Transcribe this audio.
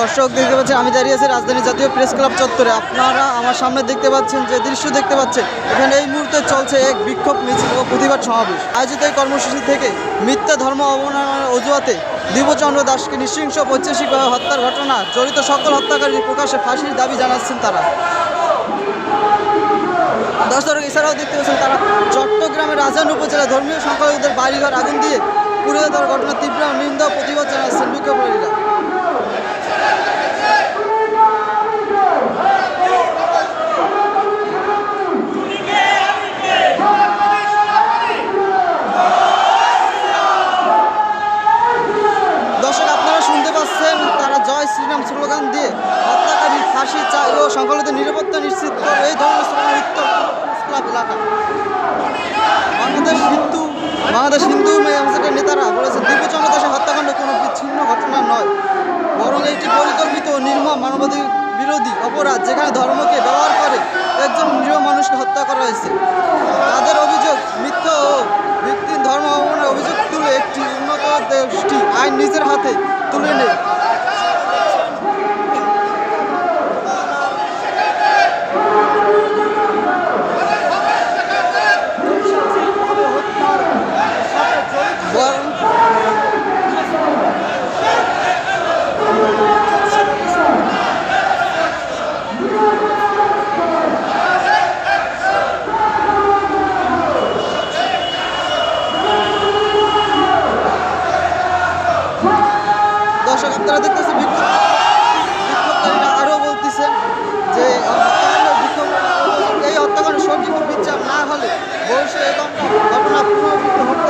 দর্শক দেখতে পাচ্ছেন, আমি দাঁড়িয়ে আছি রাজধানী জাতীয় প্রেস ক্লাব চত্বরে। আপনারা আমার সামনে দেখতে পাচ্ছেন যে দৃশ্য দেখতে পাচ্ছেন, এখানে এই মুহূর্তে চলছে এক বিক্ষোভ মিছিল ও প্রতিবাদ সমাবেশ। আয়োজিত এই কর্মসূচি থেকে মিথ্যা ধর্ম অবমাননার অজুহাতে দিবচন্দ্র দাসকে নৃশংস ঐতিহাসিকভাবে হত্যার ঘটনা, জড়িত সকল হত্যাকারী প্রকাশে ফাঁসির দাবি জানাচ্ছেন তারা। দর্শক, এছাড়াও দেখতে পাচ্ছেন তারা চট্টগ্রামের রাজান উপজেলা ধর্মীয় সংখ্যালঘুদের বাড়িঘর আগুন দিয়ে পুড়িয়ে দেওয়ার ঘটনা তীব্র নিন্দা প্রতিবাদ জানাচ্ছেন বিক্ষোভকারীরা দর্শক আপনারা শুনতে পাচ্ছেন তারা জয় শ্রীরাম স্লোগান দিয়ে হত্যাকারী ফাঁসি চাই ও সংখ্যালঘুদের নিরাপত্তা নিশ্চিত করে এই ধরনের স্লোগান উত্তর ক্লাব এলাকা। বাংলাদেশ হিন্দু বাংলাদেশ হিন্দু মেয়ের নেতারা বলেছে দীপচন্দ্র দাসের হত্যাকাণ্ড কোনো বিচ্ছিন্ন ঘটনা নয়, বরং এটি পরিকল্পিত নির্মম মানবাধিক বিরোধী অপরাধ যেখানে ধর্মকে ব্যবহার করে একজন নিরীহ মানুষকে হত্যা করা হয়েছে। তাদের অভিযোগ, মিথ্যা ও ভিত্তিহীন ধর্ম অভিযোগ তুলে একটি উন্নত দেশটি আইন নিজের হাতে তুলে নেয় বরং দর্শক, আপনারা দেখতেছেন বিক্ষোভ বিক্ষোভকারীরা আরও বলতেছেন যে, এই হত্যাকাণ্ড সঠিক বিচার না হলে ভবিষ্যতে এরকম ঘটনা পুনরাবৃত্তি হতে